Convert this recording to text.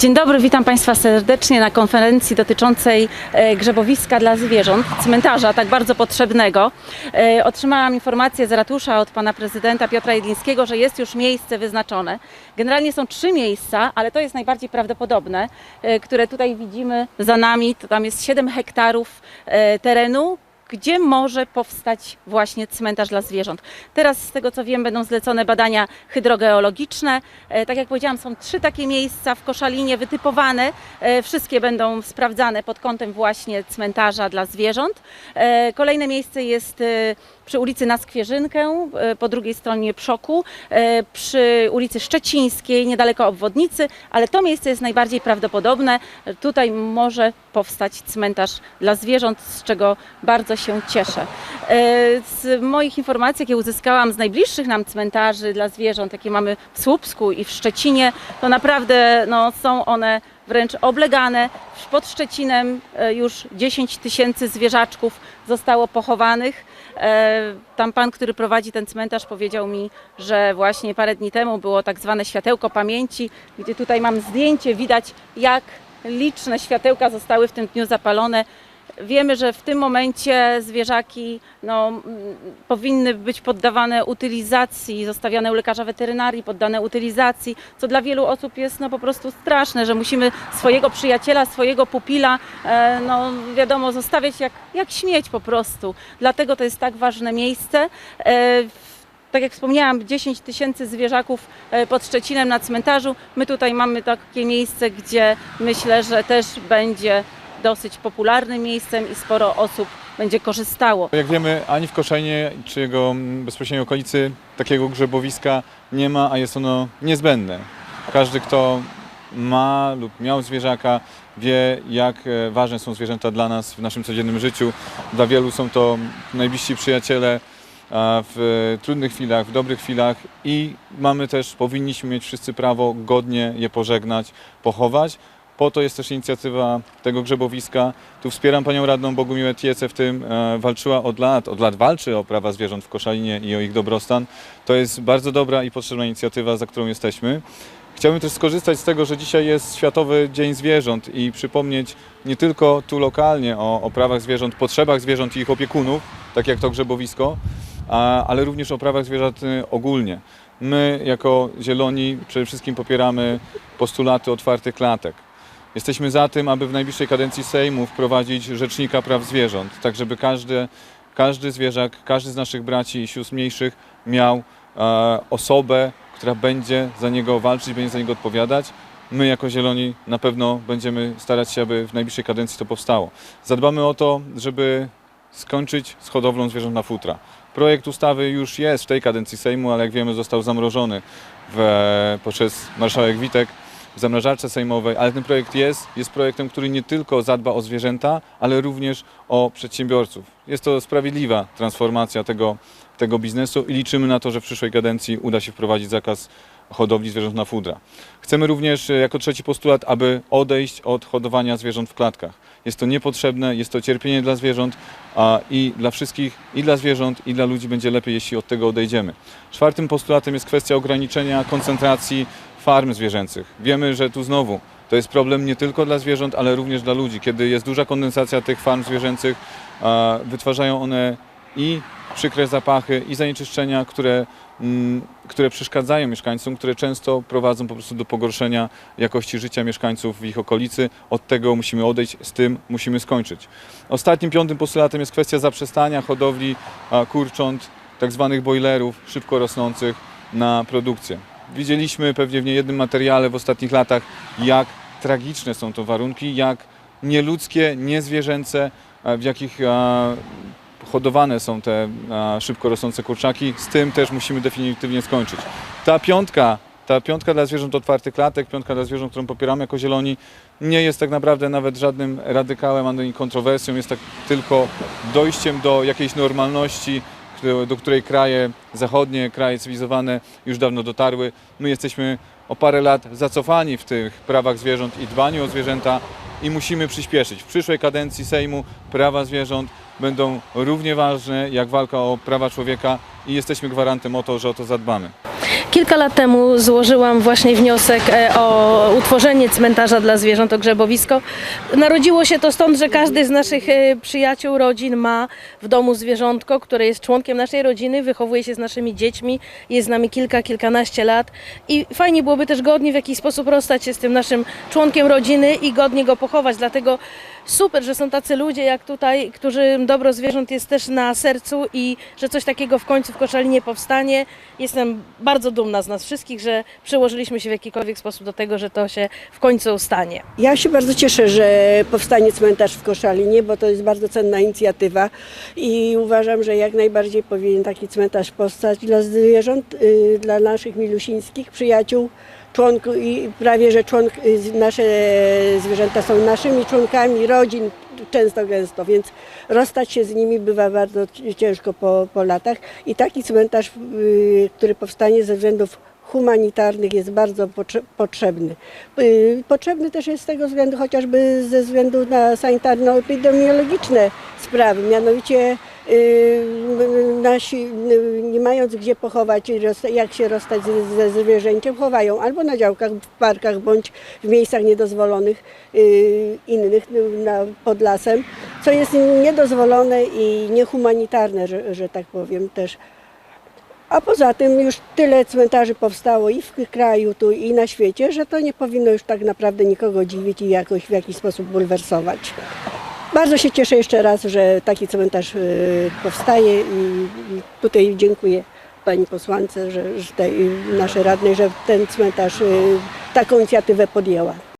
Dzień dobry, witam Państwa serdecznie na konferencji dotyczącej e, grzebowiska dla zwierząt, cmentarza tak bardzo potrzebnego. E, Otrzymałam informację z ratusza od pana prezydenta Piotra Jedlińskiego, że jest już miejsce wyznaczone. Generalnie są trzy miejsca, ale to jest najbardziej prawdopodobne, e, które tutaj widzimy za nami. To tam jest 7 hektarów terenu, gdzie może powstać właśnie cmentarz dla zwierząt. Teraz z tego co wiem będą zlecone badania hydrogeologiczne. E, Tak jak powiedziałam są trzy takie miejsca w Koszalinie wytypowane. E, Wszystkie będą sprawdzane pod kątem właśnie cmentarza dla zwierząt. E, Kolejne miejsce jest przy ulicy na Skwierzynkę, e, po drugiej stronie Przoku, e, przy ulicy Szczecińskiej, niedaleko obwodnicy, ale to miejsce jest najbardziej prawdopodobne. Tutaj może powstać cmentarz dla zwierząt, z czego bardzo się cieszę. E, Z moich informacji, jakie uzyskałam z najbliższych nam cmentarzy dla zwierząt, jakie mamy w Słupsku i w Szczecinie, to naprawdę no, są one wręcz oblegane. Pod Szczecinem e, już 10 tysięcy zwierzaczków zostało pochowanych. E, Tam pan, który prowadzi ten cmentarz powiedział mi, że właśnie parę dni temu było tak zwane światełko pamięci, gdzie tutaj mam zdjęcie, widać jak liczne światełka zostały w tym dniu zapalone. Wiemy, że w tym momencie zwierzaki no, powinny być poddawane utylizacji, zostawiane u lekarza weterynarii, poddane utylizacji, co dla wielu osób jest no, po prostu straszne, że musimy swojego przyjaciela, swojego pupila, e, no, wiadomo, zostawiać jak, jak śmieć po prostu. Dlatego to jest tak ważne miejsce. E, tak jak wspomniałam, 10 tysięcy zwierzaków e, pod Szczecinem na cmentarzu. My tutaj mamy takie miejsce, gdzie myślę, że też będzie dosyć popularnym miejscem i sporo osób będzie korzystało. Jak wiemy, ani w Koszalinie czy jego mm, bezpośredniej okolicy takiego grzebowiska nie ma, a jest ono niezbędne. Każdy, kto ma lub miał zwierzaka, wie, jak e, ważne są zwierzęta dla nas w naszym codziennym życiu. Dla wielu są to najbliżsi przyjaciele a w trudnych chwilach, w dobrych chwilach i mamy też, powinniśmy mieć wszyscy prawo godnie je pożegnać, pochować. Po to jest też inicjatywa tego grzebowiska. Tu wspieram panią radną Bogumiłę Tiece w tym. E, Walczyła od lat, od lat walczy o prawa zwierząt w Koszalinie i o ich dobrostan. To jest bardzo dobra i potrzebna inicjatywa, za którą jesteśmy. Chciałbym też skorzystać z tego, że dzisiaj jest Światowy Dzień Zwierząt i przypomnieć nie tylko tu lokalnie o, o prawach zwierząt, potrzebach zwierząt i ich opiekunów, tak jak to grzebowisko, a, ale również o prawach zwierząt y, ogólnie. My jako Zieloni przede wszystkim popieramy postulaty otwartych klatek. Jesteśmy za tym, aby w najbliższej kadencji Sejmu wprowadzić Rzecznika Praw Zwierząt, tak żeby każdy, każdy zwierzak, każdy z naszych braci i sióstr mniejszych miał e, osobę, która będzie za niego walczyć, będzie za niego odpowiadać. My jako Zieloni na pewno będziemy starać się, aby w najbliższej kadencji to powstało. Zadbamy o to, żeby skończyć z hodowlą zwierząt na futra. Projekt ustawy już jest w tej kadencji Sejmu, ale jak wiemy został zamrożony w, poprzez marszałek Witek zamrażarce sejmowej, ale ten projekt jest, jest projektem, który nie tylko zadba o zwierzęta, ale również o przedsiębiorców. Jest to sprawiedliwa transformacja tego, tego biznesu i liczymy na to, że w przyszłej kadencji uda się wprowadzić zakaz hodowli zwierząt na fudra. Chcemy również e, jako trzeci postulat, aby odejść od hodowania zwierząt w klatkach. Jest to niepotrzebne, jest to cierpienie dla zwierząt a i dla wszystkich, i dla zwierząt, i dla ludzi będzie lepiej, jeśli od tego odejdziemy. Czwartym postulatem jest kwestia ograniczenia koncentracji farm zwierzęcych. Wiemy, że tu znowu to jest problem nie tylko dla zwierząt, ale również dla ludzi. Kiedy jest duża kondensacja tych farm zwierzęcych, wytwarzają one i przykre zapachy, i zanieczyszczenia, które, mm, które przeszkadzają mieszkańcom, które często prowadzą po prostu do pogorszenia jakości życia mieszkańców w ich okolicy. Od tego musimy odejść, z tym musimy skończyć. Ostatnim, piątym postulatem jest kwestia zaprzestania hodowli kurcząt, tak zwanych boilerów szybko rosnących na produkcję. Widzieliśmy pewnie w niejednym materiale w ostatnich latach, jak tragiczne są to warunki, jak nieludzkie, niezwierzęce, a, w jakich a, hodowane są te a, szybko rosnące kurczaki. Z tym też musimy definitywnie skończyć. Ta piątka, ta piątka dla zwierząt otwartych klatek, piątka dla zwierząt, którą popieramy jako zieloni, nie jest tak naprawdę nawet żadnym radykałem ani kontrowersją, jest tak tylko dojściem do jakiejś normalności, do której kraje zachodnie, kraje cywilizowane już dawno dotarły. My jesteśmy o parę lat zacofani w tych prawach zwierząt i dbaniu o zwierzęta i musimy przyspieszyć. W przyszłej kadencji Sejmu prawa zwierząt będą równie ważne jak walka o prawa człowieka i jesteśmy gwarantem o to, że o to zadbamy. Kilka lat temu złożyłam właśnie wniosek e, o utworzenie cmentarza dla zwierząt, o grzebowisko. Narodziło się to stąd, że każdy z naszych e, przyjaciół, rodzin ma w domu zwierzątko, które jest członkiem naszej rodziny, wychowuje się z naszymi dziećmi, jest z nami kilka, kilkanaście lat i fajnie byłoby też godnie w jakiś sposób rozstać się z tym naszym członkiem rodziny i godnie go pochować. Dlatego super, że są tacy ludzie jak tutaj, którym dobro zwierząt jest też na sercu i że coś takiego w końcu w Koszalinie powstanie. Jestem bardzo dumna z nas wszystkich, że przyłożyliśmy się w jakikolwiek sposób do tego, że to się w końcu stanie. Ja się bardzo cieszę, że powstanie cmentarz w Koszalinie, bo to jest bardzo cenna inicjatywa i uważam, że jak najbardziej powinien taki cmentarz powstać dla zwierząt, y, dla naszych milusińskich przyjaciół, członków i prawie, że członk, y, nasze zwierzęta są naszymi członkami rodzin, często gęsto, więc rozstać się z nimi bywa bardzo ciężko po, po latach i taki cmentarz, y, który powstanie ze względów humanitarnych jest bardzo potrze- potrzebny. Y, Potrzebny też jest z tego względu chociażby ze względu na sanitarno-epidemiologiczne sprawy, mianowicie nasi nie mając gdzie pochować, jak się rozstać ze, zwierzęciem, chowają albo na działkach, w parkach, bądź w miejscach niedozwolonych y, innych y, pod lasem, co jest niedozwolone i niehumanitarne, że, że tak powiem też. A poza tym już tyle cmentarzy powstało i w kraju, tu i na świecie, że to nie powinno już tak naprawdę nikogo dziwić i jakoś w jakiś sposób bulwersować. Bardzo się cieszę jeszcze raz, że taki cmentarz y, powstaje i tutaj dziękuję pani posłance, że, że tej, naszej radnej, że ten cmentarz y, taką inicjatywę podjęła.